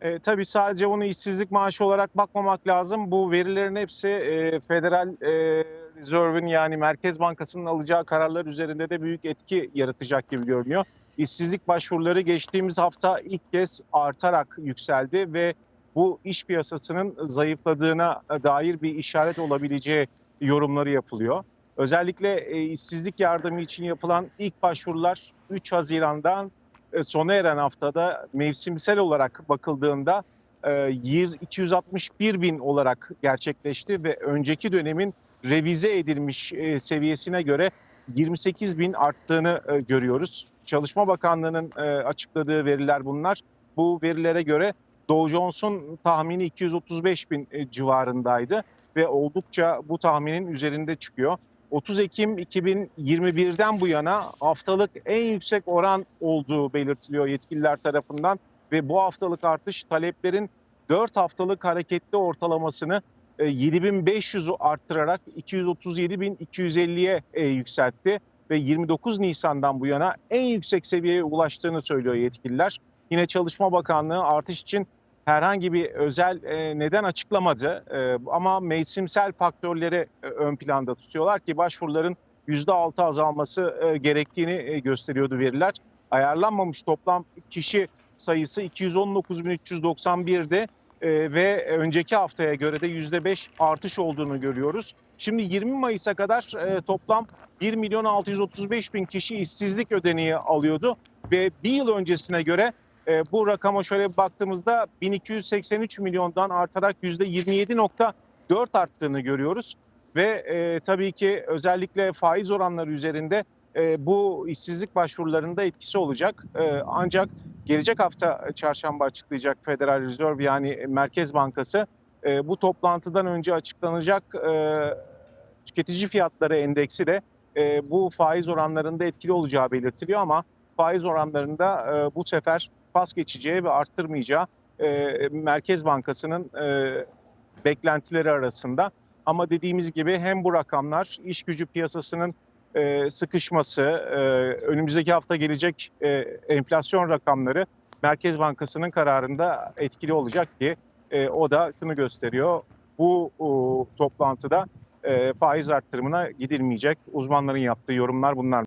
E, tabii sadece bunu işsizlik maaşı olarak bakmamak lazım. Bu verilerin hepsi e, Federal e, Reserve'ün yani Merkez Bankası'nın alacağı kararlar üzerinde de büyük etki yaratacak gibi görünüyor. İşsizlik başvuruları geçtiğimiz hafta ilk kez artarak yükseldi ve bu iş piyasasının zayıfladığına dair bir işaret olabileceği yorumları yapılıyor. Özellikle e, işsizlik yardımı için yapılan ilk başvurular 3 Haziran'dan sona eren haftada mevsimsel olarak bakıldığında e, yir- 261 bin olarak gerçekleşti ve önceki dönemin revize edilmiş e, seviyesine göre 28 bin arttığını e, görüyoruz. Çalışma Bakanlığı'nın e, açıkladığı veriler bunlar. Bu verilere göre Dow Jones'un tahmini 235 bin e, civarındaydı ve oldukça bu tahminin üzerinde çıkıyor. 30 Ekim 2021'den bu yana haftalık en yüksek oran olduğu belirtiliyor yetkililer tarafından ve bu haftalık artış taleplerin 4 haftalık hareketli ortalamasını e, 7500'ü arttırarak 237.250'ye e, yükseltti ve 29 Nisan'dan bu yana en yüksek seviyeye ulaştığını söylüyor yetkililer. Yine Çalışma Bakanlığı artış için herhangi bir özel e, neden açıklamadı E, ama mevsimsel faktörleri e, ön planda tutuyorlar ki başvuruların %6 azalması gerektiğini gösteriyordu veriler. Ayarlanmamış toplam kişi sayısı 219.391'de e, ve önceki haftaya göre de %5 artış olduğunu görüyoruz. Şimdi 20 Mayıs'a kadar toplam 1 milyon 635 bin kişi işsizlik ödeneği alıyordu ve bir yıl öncesine göre e, bu rakama şöyle bir baktığımızda 1283 milyondan artarak %27.4 arttığını görüyoruz. Ve e, tabii ki özellikle faiz oranları üzerinde e, bu işsizlik başvurularında etkisi olacak. E, ancak gelecek hafta çarşamba açıklayacak Federal Reserve yani Merkez Bankası e, bu toplantıdan önce açıklanacak e, tüketici fiyatları endeksi de e, bu faiz oranlarında etkili olacağı belirtiliyor ama faiz oranlarında e, bu sefer pas geçeceği ve arttırmayacağı e, Merkez Bankası'nın e, beklentileri arasında. Ama dediğimiz gibi hem bu rakamlar iş gücü piyasasının e, sıkışması, e, önümüzdeki hafta gelecek e, enflasyon rakamları Merkez Bankası'nın kararında etkili olacak ki e, o da şunu gösteriyor. Bu o, toplantıda e, faiz arttırımına gidilmeyecek. Uzmanların yaptığı yorumlar bunlar.